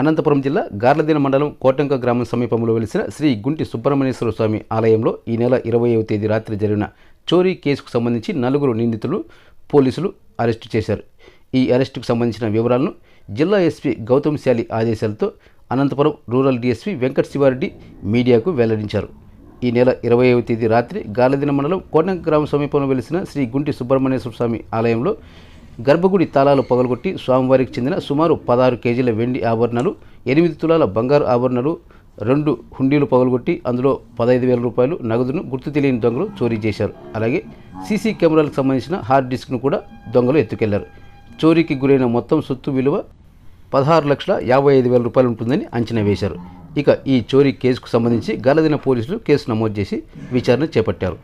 అనంతపురం జిల్లా గార్లదిన మండలం కోటంక గ్రామం సమీపంలో వెలిసిన శ్రీ గుంటి సుబ్రహ్మణ్యేశ్వర స్వామి ఆలయంలో ఈ నెల ఇరవైవ తేదీ రాత్రి జరిగిన చోరీ కేసుకు సంబంధించి నలుగురు నిందితులు పోలీసులు అరెస్టు చేశారు. ఈ అరెస్టుకు సంబంధించిన వివరాలను జిల్లా ఎస్పీ గౌతమ్ శాలి ఆదేశాలతో అనంతపురం రూరల్ డీఎస్పీ వెంకట శివారెడ్డి మీడియాకు వెల్లడించారు. ఈ నెల ఇరవైవ తేదీ రాత్రి గాలదిన మండలం కోటంక గ్రామం సమీపంలో వెలిసిన శ్రీ గుంటి సుబ్రహ్మణ్యేశ్వర స్వామి ఆలయంలో గర్భగుడి తాళాలు పగలగొట్టి స్వామివారికి చెందిన సుమారు పదహారు కేజీల వెండి ఆభరణాలు ఎనిమిది తులాల బంగారు ఆభరణాలు రెండు హుండీలు పగలగొట్టి అందులో పదహైదు వేల రూపాయలు నగదును గుర్తు తెలియని దొంగలు చోరీ చేశారు. అలాగే సీసీ కెమెరాలకు సంబంధించిన హార్డ్ డిస్క్ను కూడా దొంగలు ఎత్తుకెళ్ళారు. చోరీకి గురైన మొత్తం సొత్తు విలువ పదహారు లక్షల యాభై ఐదు వేల రూపాయలు ఉంటుందని అంచనా వేశారు. ఇక ఈ చోరీ కేసుకు సంబంధించి గలదిన పోలీసులు కేసు నమోదు చేసి విచారణ చేపట్టారు.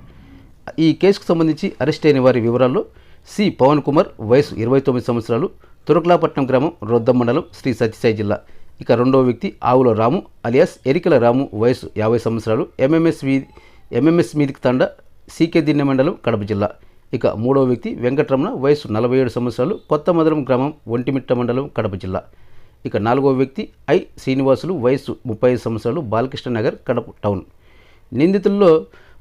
ఈ కేసుకు సంబంధించి అరెస్ట్ అయిన వారి వివరాల్లో సి పవన్ కుమార్ వయసు ఇరవై తొమ్మిది సంవత్సరాలు తురకలాపట్నం గ్రామం రొద్దం మండలం శ్రీ సత్యసాయి జిల్లా. ఇక రెండవ వ్యక్తి ఆవుల రాము అలియాస్ ఎరికల రాము వయసు యాభై సంవత్సరాలు ఎంఎంఎస్ వీధి ఎంఎంఎస్ మీదికి తండ సీకే దిన్నె మండలం కడప జిల్లా. ఇక మూడవ వ్యక్తి వెంకటరమణ వయసు నలభై ఏడు సంవత్సరాలు కొత్త మదరం గ్రామం ఒంటిమిట్ట మండలం కడప జిల్లా. ఇక నాలుగవ వ్యక్తి ఐ శ్రీనివాసులు వయసు ముప్పై ఐదు సంవత్సరాలు బాలకృష్ణ నగర్ కడప టౌన్. నిందితుల్లో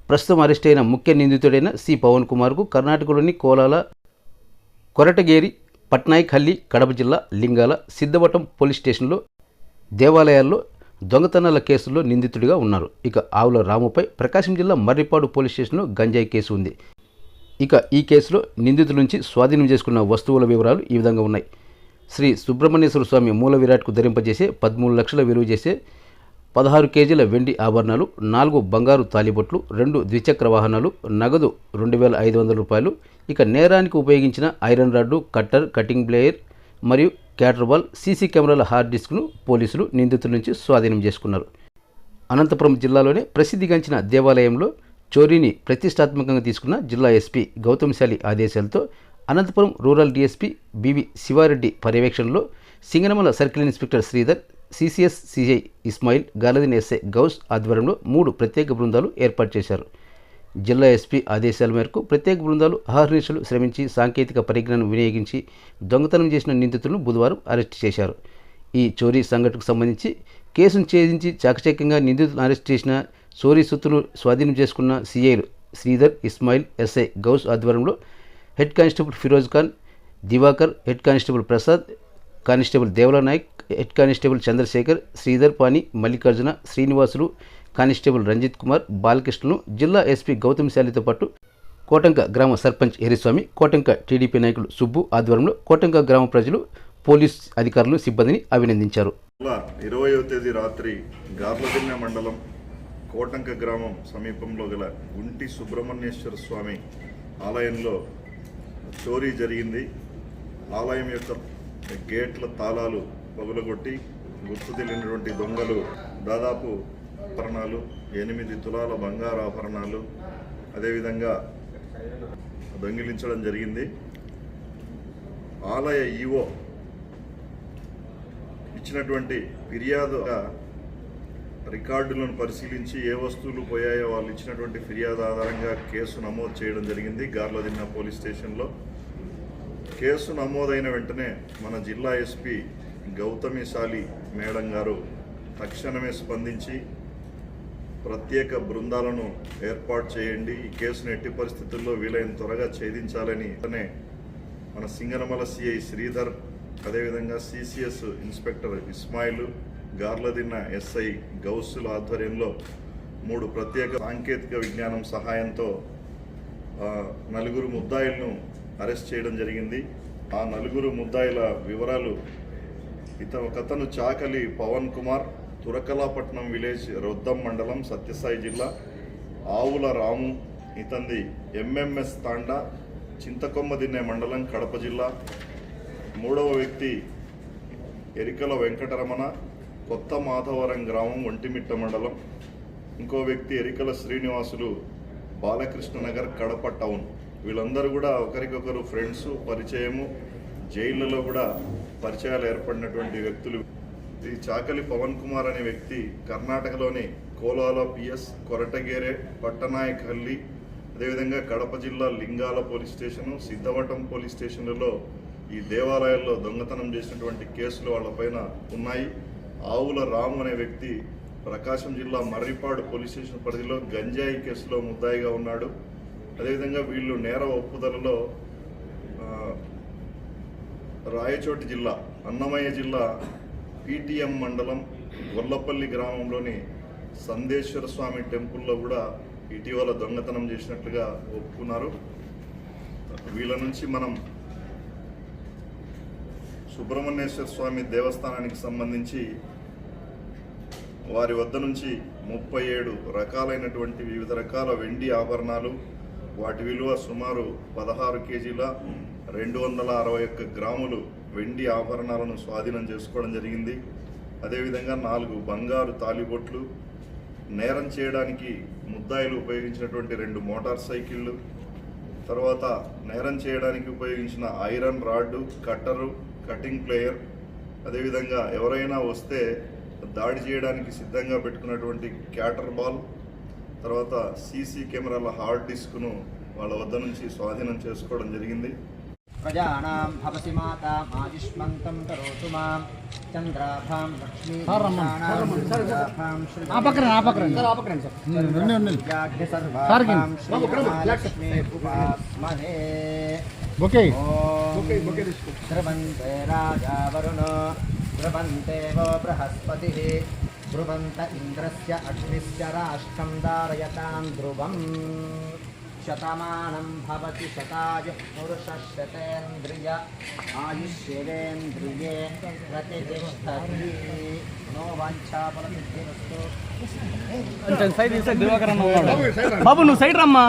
ప్రస్తుతం అరెస్ట్ అయిన ముఖ్య నిందితుడైన సి. పవన్ కుమార్కు కర్ణాటకలోని కోలాల కొరటగేరి పట్నాయక్హల్లి కడప జిల్లా లింగాల సిద్ధవటం పోలీస్ స్టేషన్లో దేవాలయాల్లో దొంగతనాల కేసుల్లో నిందితుడిగా ఉన్నారు. ఇక ఆవుల రాముపై ప్రకాశం జిల్లా మర్రిపాడు పోలీస్ స్టేషన్లో గంజాయి కేసు ఉంది. ఇక ఈ కేసులో నిందితుల నుంచి స్వాధీనం చేసుకున్న వస్తువుల వివరాలు ఈ విధంగా ఉన్నాయి. శ్రీ సుబ్రహ్మణ్యేశ్వర స్వామి మూల విరాట్కు ధరింపజేసే పదమూడు లక్షల విలువ చేసే పదహారు కేజీల వెండి ఆభరణాలు నాలుగు బంగారు తాలిబొట్లు రెండు ద్విచక్ర వాహనాలు నగదు రెండు వేల ఐదు వందల రూపాయలు. ఇక నేరానికి ఉపయోగించిన iron rod cutter cutting plier మరియు క్యాటర్బాల్ సీసీ కెమెరాల హార్డ్ డిస్క్ను పోలీసులు నిందితుల నుంచి స్వాధీనం చేసుకున్నారు. అనంతపురం జిల్లాలోనే ప్రసిద్ధిగాంచిన దేవాలయంలో చోరీని ప్రతిష్టాత్మకంగా తీసుకున్న జిల్లా ఎస్పీ గౌతమ్శాలి ఆదేశాలతో Anantapuram rural DSP BV Siva Reddy పర్యవేక్షణలో Singanamala circle inspector Sridhar CCS CI Ismail గాలదీన్ SI Ghouse ఆధ్వర్యంలో మూడు ప్రత్యేక బృందాలు ఏర్పాటు చేశారు. జిల్లా ఎస్పీ ఆదేశాల మేరకు ప్రత్యేక బృందాలు అహర్నిశలు శ్రమించి సాంకేతిక పరిజ్ఞానం వినియోగించి దొంగతనం చేసిన నిందితులను బుధవారం అరెస్ట్ చేశారు. ఈ చోరీ సంఘటనకు సంబంధించి కేసును ఛేదించి చాకచక్యంగా నిందితులను అరెస్ట్ చేసిన చోరీ సొత్తును స్వాధీనం చేసుకున్న సీఐలు శ్రీధర్ ఇస్మాయిల్ ఎస్ఐ గౌస్ ఆధ్వర్యంలో head constable Feroz Khan Diwakar head constable Prasad constable Devala Naik head constable Chandrasekhar Sridhar Pani Mallikarjuna Srinivasulu constable Ranjith Kumar బాలకృష్ణను జిల్లా ఎస్పీ గౌతమ్ శాలితో పాటు కోటంక గ్రామ సర్పంచ్ హరిస్వామి కోటంక టీడీపీ నాయకులు సుబ్బు ఆధ్వర్యంలో కోటంక గ్రామ ప్రజలు పోలీస్ అధికారులు సిబ్బందిని అభినందించారు. ఇరవయో తేదీ రాత్రి గార్లదిన్నె మండలం కోటంక గ్రామం సమీపంలో గల గుంటి సుబ్రహ్మణ్యేశ్వర స్వామి ఆలయంలో చోరీ జరిగింది. ఆలయం యొక్క గేట్ల తాళాలు పగులగొట్టి గుర్తు తెలియనటువంటి దొంగలు దాదాపు ఆభరణాలు ఎనిమిది తులాల బంగారు ఆభరణాలు అదేవిధంగా దొంగిలించడం జరిగింది. ఆలయ ఈవో ఇచ్చినటువంటి ఫిర్యాదు రికార్డులను పరిశీలించి ఏ వస్తువులు పోయాయో వాళ్ళు ఇచ్చినటువంటి ఫిర్యాదు ఆధారంగా కేసు నమోదు చేయడం జరిగింది. గార్లదిన్న పోలీస్ స్టేషన్లో కేసు నమోదైన వెంటనే మన జిల్లా ఎస్పీ గౌతమిశాలి మేడం గారు తక్షణమే స్పందించి ప్రత్యేక బృందాలను ఏర్పాటు చేయండి. ఈ కేసును ఎట్టి పరిస్థితుల్లో వీలైన త్వరగా ఛేదించాలని అతనే మన సింగనమల సిఐ శ్రీధర్ అదేవిధంగా CCS inspector Ismail Garladinne SI గౌసుల ఆధ్వర్యంలో మూడు ప్రత్యేక సాంకేతిక విజ్ఞానం సహాయంతో నలుగురు ముద్దాయిలను అరెస్ట్ చేయడం జరిగింది. ఆ నలుగురు ముద్దాయిల వివరాలు ఇత కథను చాకలి పవన్ కుమార్ తురకలాపట్నం విలేజ్ రొద్దం మండలం సత్యసాయి జిల్లా ఆవుల రాము ఇతంది ఎంఎంఎస్ తాండా చింతకొమ్మదిన్నె మండలం కడప జిల్లా మూడవ వ్యక్తి ఎరికల వెంకటరమణ కొత్త మాధవరం గ్రామం ఒంటిమిట్ట మండలం ఇంకో వ్యక్తి ఎరికల శ్రీనివాసులు బాలకృష్ణ నగర్ కడప టౌన్. వీళ్ళందరూ కూడా ఒకరికొకరు ఫ్రెండ్స్ పరిచయము జైళ్ళలో కూడా పరిచయాలు ఏర్పడినటువంటి వ్యక్తులు. ఈ చాకలి పవన్ కుమార్ అనే వ్యక్తి కర్ణాటకలోని కోలాల పిఎస్ కొరటగేరే పట్టనాయకల్లి అదేవిధంగా కడప జిల్లా Lingala police station Siddhavatam police స్టేషన్లలో ఈ దేవాలయాల్లో దొంగతనం చేసినటువంటి కేసులు వాళ్ళపైన ఉన్నాయి. ఆవుల రాము అనే వ్యక్తి ప్రకాశం జిల్లా మర్రిపాడు పోలీస్ స్టేషన్ పరిధిలో గంజాయి కేసులో ముద్దాయిగా ఉన్నాడు. అదేవిధంగా వీళ్ళు నేర ఒప్పుదలలో రాయచోటి జిల్లా అన్నమయ్య జిల్లా పీటీఎం మండలం గొల్లపల్లి గ్రామంలోని సందేశ్వర స్వామి టెంపుల్లో కూడా ఇటీవల దొంగతనం చేసినట్లుగా ఒప్పుకున్నారు. వీళ్ళ నుంచి మనం సుబ్రహ్మణ్యేశ్వర స్వామి దేవస్థానానికి సంబంధించి వారి వద్ద నుంచి ముప్పై ఏడు రకాలైనటువంటి వివిధ రకాల వెండి ఆభరణాలు వాటి విలువ సుమారు పదహారు కేజీల రెండు వందల అరవై ఒక్క గ్రాములు వెండి ఆభరణాలను స్వాధీనం చేసుకోవడం జరిగింది. అదేవిధంగా నాలుగు బంగారు తాలిబొట్లు నేరం చేయడానికి ముద్దాయిలు ఉపయోగించినటువంటి రెండు మోటార్ సైకిళ్ళు తర్వాత నేరం చేయడానికి ఉపయోగించిన iron rod cutter cutting plier. అదేవిధంగా ఎవరైనా వస్తే దాడి చేయడానికి సిద్ధంగా పెట్టుకున్నటువంటి క్యాటర్ బాల్ తర్వాత సీసీ కెమెరాల హార్డ్ డిస్క్ను వాళ్ళ వద్ద నుంచి స్వాధీనం చేసుకోవడం జరిగింది. ప్రజానాం భవసి మాత కరోతు మాం చంద్రాభాం లక్ష్మీ రాజా వరుణో वो బృహస్పతిः. ధ్రువంత ఇంద్రస్య అగ్నిశ్చ రాష్ట్రం దారయతాం ధ్రువం. శతమానం భవతి శతాయ పురుష శతేంద్రియ ఆయుష్యేంద్రియే ప్రతిష్టతి. నో వాంఛాఫలసిద్ధిరస్తు సైడ్ సైడ్ దివాకర్ అన్న బాబు నువ్వు సైడ్ రమ్మా.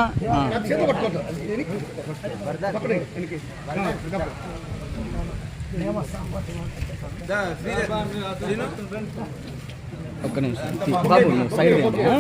ఒక్క నిమిషం. బాబు సైడ్ రండి, ఆ?